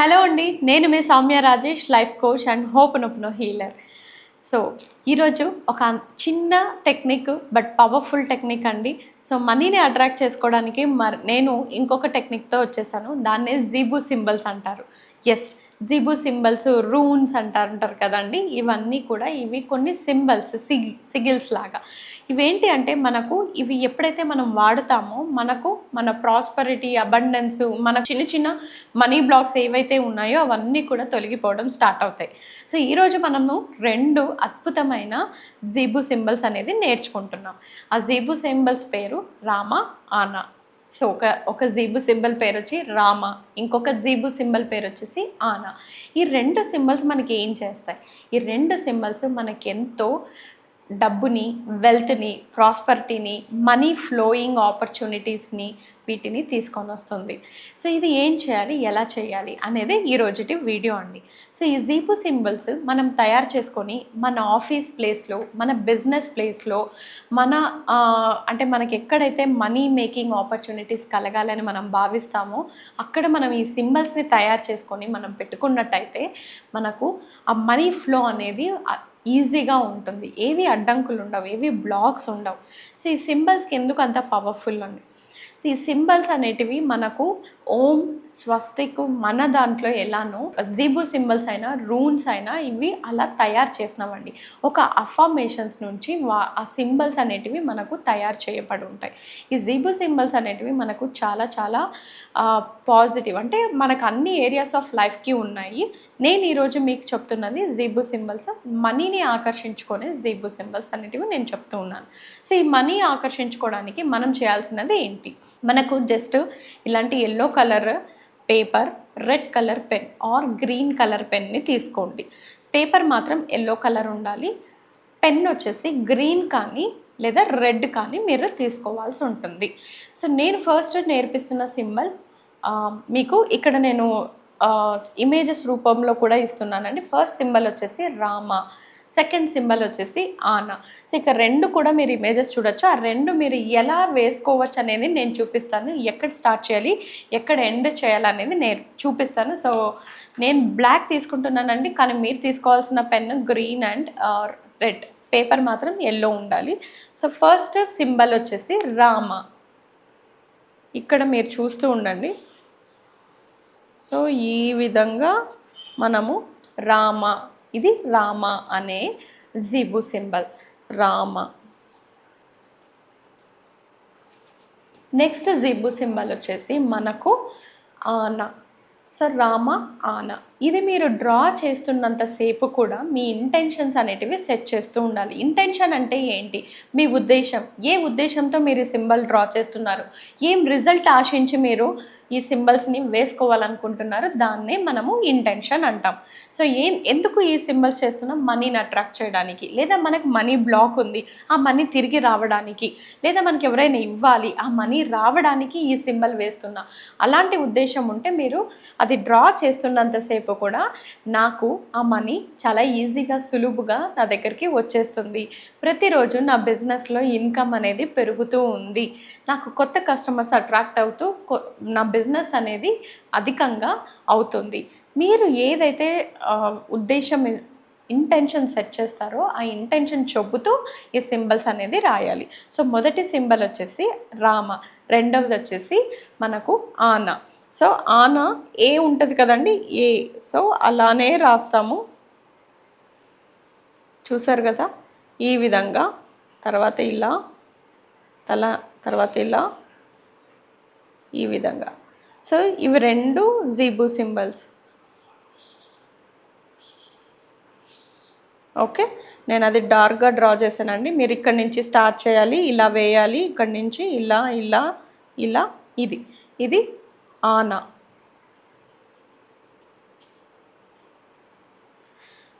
Hello అండి నేను మీ Soumya Rajesh life coach and hooponopono healer. So ఈరోజు ఒక చిన్న టెక్నిక్ బట్ పవర్ఫుల్ టెక్నిక్ అండి. సో మనీని అట్రాక్ట్ చేసుకోవడానికి మరి నేను ఇంకొక టెక్నిక్తో వచ్చేసాను. దాన్నే జీబు సింబల్స్ అంటారు. ఎస్ జీబు సింబల్స్ రూన్స్ అంటారు అంటారు కదండి. ఇవన్నీ కూడా ఇవి కొన్ని సింబల్స్ సిగి సిగిల్స్ లాగా. ఇవేంటి అంటే మనకు ఇవి ఎప్పుడైతే మనం వాడుతామో మనకు మన ప్రాస్పరిటీ అబండెన్స్ మన చిన్న చిన్న మనీ బ్లాక్స్ ఏవైతే ఉన్నాయో అవన్నీ కూడా తొలగిపోవడం స్టార్ట్ అవుతాయి. సో ఈరోజు మనము రెండు అద్భుతమైన జీబు సింబల్స్ అనేది నేర్చుకుంటున్నాం. ఆ జీబు సింబల్స్ పేరు రామ ఆనా. సో ఒక ఒక జీబు సింబల్ పేరు వచ్చి రామ ఇంకొక జీబు సింబల్ పేరు వచ్చేసి ఆనా. ఈ రెండు సింబల్స్ మనకి ఏం చేస్తాయి? ఈ రెండు సింబల్స్ మనకి ఎంతో డబ్బుని వెల్త్ని ప్రాస్పరిటీని మనీ ఫ్లోయింగ్ ఆపర్చునిటీస్ని వీటిని తీసుకొని వస్తుంది. సో ఇది ఏం చేయాలి ఎలా చేయాలి అనేది ఈ రోజుటి వీడియో అండి. సో ఈ జీపు సింబల్స్ మనం తయారు చేసుకొని మన ఆఫీస్ ప్లేస్లో మన బిజినెస్ ప్లేస్లో మన అంటే మనకి ఎక్కడైతే మనీ మేకింగ్ ఆపర్చునిటీస్ కలగాలని మనం భావిస్తామో అక్కడ మనం ఈ సింబల్స్ని తయారు చేసుకొని మనం పెట్టుకున్నట్టయితే మనకు ఆ మనీ ఫ్లో అనేది ఈజీగా ఉంటుంది. ఏవి అడ్డంకులు ఉండవు ఏవి బ్లాక్స్ ఉండవు. సో ఈ సింబల్స్కి ఎందుకు అంత పవర్ఫుల్ అండి? సో ఈ సింబల్స్ అనేటివి మనకు ఓం స్వస్తిక్ మన దాంట్లో ఎలానో జీబు సింబల్స్ అయినా రూన్స్ అయినా ఇవి అలా తయారు చేసినామండి. ఒక అఫర్మేషన్స్ నుంచి వా ఆ సింబల్స్ అనేటివి మనకు తయారు చేయబడి ఉంటాయి. ఈ జీబు సింబల్స్ అనేటివి మనకు చాలా చాలా పాజిటివ్ అంటే మనకు అన్ని ఏరియాస్ ఆఫ్ లైఫ్కి ఉన్నాయి. నేను ఈరోజు మీకు చెప్తున్నది జీబు సింబల్స్ మనీని ఆకర్షించుకునే జీబు సింబల్స్ అనేటివి నేను చెప్తూ ఉన్నాను. సో ఈ మనీ ఆకర్షించుకోవడానికి మనం చేయాల్సినది ఏంటి? మనకు జస్ట్ ఇలాంటి yellow colour paper red colour pen or green colour పెన్ని తీసుకోండి. పేపర్ మాత్రం ఎల్లో కలర్ ఉండాలి. పెన్ వచ్చేసి గ్రీన్ కానీ లేదా రెడ్ కానీ మీరు తీసుకోవాల్సి ఉంటుంది. సో నేను ఫస్ట్ నేర్పిస్తున్న సింబల్ మీకు ఇక్కడ నేను ఇమేజెస్ రూపంలో కూడా ఇస్తున్నానండి. ఫస్ట్ సింబల్ వచ్చేసి రామ. సెకండ్ సింబల్ వచ్చేసి ఆనా. సో ఇక రెండు కూడా మీరు ఇమేజెస్ చూడొచ్చు. ఆ రెండు మీరు ఎలా వేసుకోవచ్చు అనేది నేను చూపిస్తాను. ఎక్కడ స్టార్ట్ చేయాలి ఎక్కడ ఎండ్ చేయాలనేది నేను చూపిస్తాను. సో నేను బ్లాక్ తీసుకుంటున్నానండి కానీ మీరు తీసుకోవాల్సిన pen green and red paper మాత్రం ఎల్లో ఉండాలి. సో ఫస్ట్ సింబల్ వచ్చేసి రామ. ఇక్కడ మీరు చూస్తూ ఉండండి. సో ఈ విధంగా మనము రామ ఇది రామ అనే zibu symbol. Rama. Next zibu symbol వచ్చేసి మనకు ఆన. సో రామ ఆన. ఇది మీరు డ్రా చేస్తున్నంతసేపు కూడా మీ ఇంటెన్షన్స్ అనేటివి సెట్ చేస్తూ ఉండాలి. ఇంటెన్షన్ అంటే ఏంటి? మీ ఉద్దేశం. ఏ ఉద్దేశంతో మీరు ఈ సింబల్ డ్రా చేస్తున్నారు? ఏం రిజల్ట్ ఆశించి మీరు ఈ సింబల్స్ని వేసుకోవాలనుకుంటున్నారు? దాన్నే మనము ఇంటెన్షన్ అంటాం. సో ఏ ఎందుకు ఈ సింబల్స్ చేస్తున్నాం? మనీని అట్రాక్ట్ చేయడానికి. లేదా మనకు మనీ బ్లాక్ ఉంది. ఆ మనీ తిరిగి రావడానికి. లేదా మనకి ఎవరైనా ఇవ్వాలి. ఆ మనీ రావడానికి ఈ సింబల్ వేస్తున్నా. అలాంటి ఉద్దేశం ఉంటే మీరు అది డ్రా చేస్తున్నంతసేపు కూడా నాకు ఆ మనీ చాలా ఈజీగా సులువుగా నా దగ్గరికి వచ్చేస్తుంది. ప్రతిరోజు నా బిజినెస్లో ఇన్కమ్ అనేది పెరుగుతూ ఉంది. నాకు కొత్త కస్టమర్స్ అట్రాక్ట్ అవుతూ నా బిజినెస్ అనేది అధికంగా అవుతుంది. మీరు ఏదైతే ఉద్దేశం ఇంటెన్షన్ సెట్ చేస్తారో ఆ ఇంటెన్షన్ చెబుతూ ఈ సింబల్స్ అనేది రాయాలి. సో మొదటి సింబల్ వచ్చేసి రామ రెండవది వచ్చేసి మనకు ఆన. సో ఆన ఏ ఉంటుంది కదండి? ఏ. సో అలానే రాస్తాము. చూసారు కదా? ఈ విధంగా తర్వాత ఇలా తల తర్వాత ఇలా ఈ విధంగా. సో ఇవి రెండు జీబు సింబల్స్ ఓకే? నేను అది డార్క్గా డ్రా చేశానండి. మీరు ఇక్కడ నుంచి స్టార్ట్ చేయాలి ఇలా వేయాలి ఇక్కడ నుంచి ఇలా ఇలా ఇలా ఇది. ఇది ఆనా.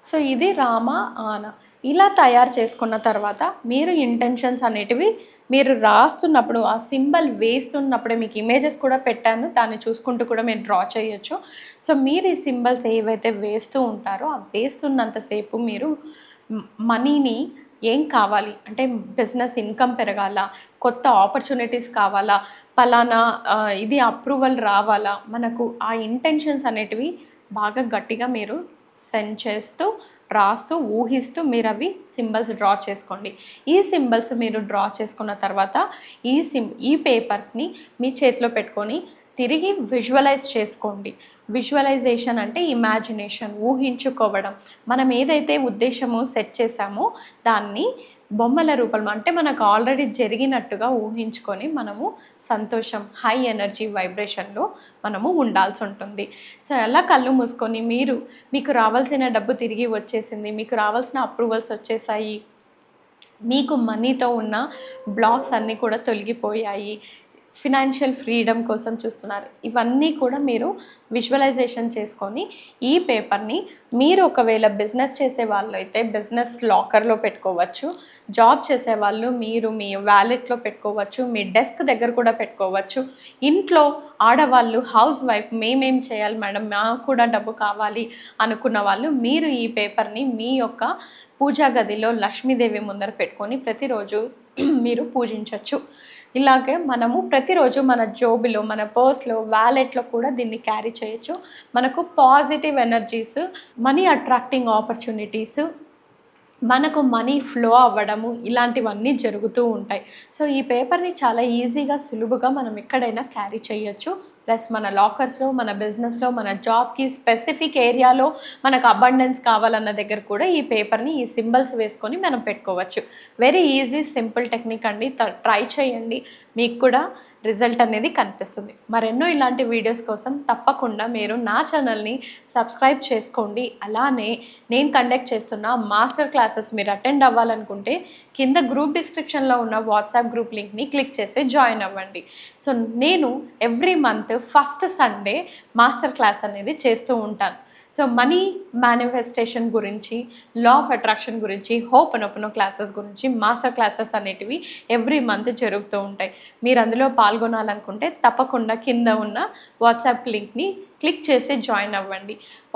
సో ఇది రామ ఆన. ఇలా తయారు చేసుకున్న తర్వాత మీరు ఇంటెన్షన్స్ అనేటివి మీరు రాస్తున్నప్పుడు ఆ సింబల్ వేస్తున్నప్పుడే మీకు ఇమేజెస్ కూడా పెట్టాను. దాన్ని చూసుకుంటూ కూడా మీరు డ్రా చేయొచ్చు. సో మీరు ఈ సింబల్స్ ఏవైతే వేస్తూ ఉంటారో ఆ వేస్తున్నంతసేపు మీరు మనీని ఏం కావాలి? అంటే బిజినెస్ ఇన్కమ్ పెరగాల? కొత్త ఆపర్చునిటీస్ కావాలా? పలానా ఇది అప్రూవల్ రావాలా? మనకు ఆ ఇంటెన్షన్స్ అనేటివి బాగా గట్టిగా మీరు సెండ్ చేస్తూ రాస్తూ ఊహిస్తూ మీరు అవి సింబల్స్ డ్రా చేసుకోండి. ఈ సింబల్స్ మీరు డ్రా చేసుకున్న తర్వాత ఈ సిం ఈ పేపర్స్ని మీ చేతిలో పెట్టుకొని తిరిగి విజువలైజ్ చేసుకోండి. విజువలైజేషన్ అంటే ఇమాజినేషన్ ఊహించుకోవడం. మనం ఏదైతే ఉద్దేశము సెట్ చేసామో దాన్ని బొమ్మల రూపంలో అంటే మనకు ఆల్రెడీ జరిగినట్టుగా ఊహించుకొని మనము సంతోషం హై ఎనర్జీ వైబ్రేషన్లో మనము ఉండాల్సి ఉంటుంది. సో అలా కళ్ళు మూసుకొని మీరు మీకు రావాల్సిన డబ్బు తిరిగి వచ్చేసింది మీకు రావాల్సిన అప్రూవల్స్ వచ్చేసాయి మీకు మనీతో ఉన్న బ్లాక్స్ అన్నీ కూడా తొలగిపోయాయి ఫినాన్షియల్ ఫ్రీడమ్ కోసం చూస్తున్నారు. ఇవన్నీ కూడా మీరు విజువలైజేషన్ చేసుకొని ఈ పేపర్ని మీరు ఒకవేళ బిజినెస్ చేసే వాళ్ళు అయితే బిజినెస్ లాకర్లో పెట్టుకోవచ్చు జాబ్ చేసే వాళ్ళు మీరు మీ వ్యాలెట్లో పెట్టుకోవచ్చు మీ డెస్క్ దగ్గర కూడా పెట్టుకోవచ్చు. ఇంట్లో ఆడవాళ్ళు హౌస్ వైఫ్ మేమేం చేయాలి మేడం? మాకు కూడా డబ్బు కావాలి అనుకున్న వాళ్ళు మీరు ఈ పేపర్ని మీ యొక్క పూజా గదిలో లక్ష్మీదేవి ముందర పెట్టుకొని ప్రతిరోజు మీరు పూజించవచ్చు ఇలాగే మనము ప్రతిరోజు మన జోబిలో మన పర్స్లో వ్యాలెట్లో కూడా దీన్ని క్యారీ చేయొచ్చు. మనకు positive energies money attracting opportunities మనకు మనీ ఫ్లో అవ్వడము ఇలాంటివన్నీ జరుగుతూ ఉంటాయి. సో ఈ పేపర్ని చాలా ఈజీగా సులువుగా మనం ఎక్కడైనా క్యారీ చేయొచ్చు. ప్లస్ మన లాకర్స్లో మన బిజినెస్లో మన జాబ్కి స్పెసిఫిక్ ఏరియాలో మనకు అబండెన్స్ కావాలన్న దగ్గర కూడా ఈ పేపర్ని ఈ సింబల్స్ వేసుకొని మనం పెట్టుకోవచ్చు. వెరీ ఈజీ సింపుల్ టెక్నిక్ అండి. ట్రై చేయండి. మీకు కూడా రిజల్ట్ అనేది కనిపిస్తుంది. మరెన్నో ఇలాంటి వీడియోస్ కోసం తప్పకుండా మీరు నా ఛానల్ని సబ్స్క్రైబ్ చేసుకోండి. అలానే నేను కండక్ట్ చేస్తున్న మాస్టర్ క్లాసెస్ మీరు అటెండ్ అవ్వాలనుకుంటే కింద గ్రూప్ డిస్క్రిప్షన్లో ఉన్న వాట్సాప్ గ్రూప్ లింక్ని క్లిక్ చేసి జాయిన్ అవ్వండి. సో నేను every month first Sunday master class అనేది చేస్తూ ఉంటాను. సో మనీ మేనిఫెస్టేషన్ గురించి లా ఆఫ్ అట్రాక్షన్ గురించి హోప్ అనొపనో క్లాసెస్ గురించి మాస్టర్ క్లాసెస్ అనేటివి ఎవ్రీ మంత్ జరుగుతూ ఉంటాయి. మీరు అందులో పాల్గొనాలనుకుంటే తప్పకుండా కింద ఉన్న వాట్సాప్ లింక్ని క్లిక్ చేసి జాయిన్ అవ్వండి.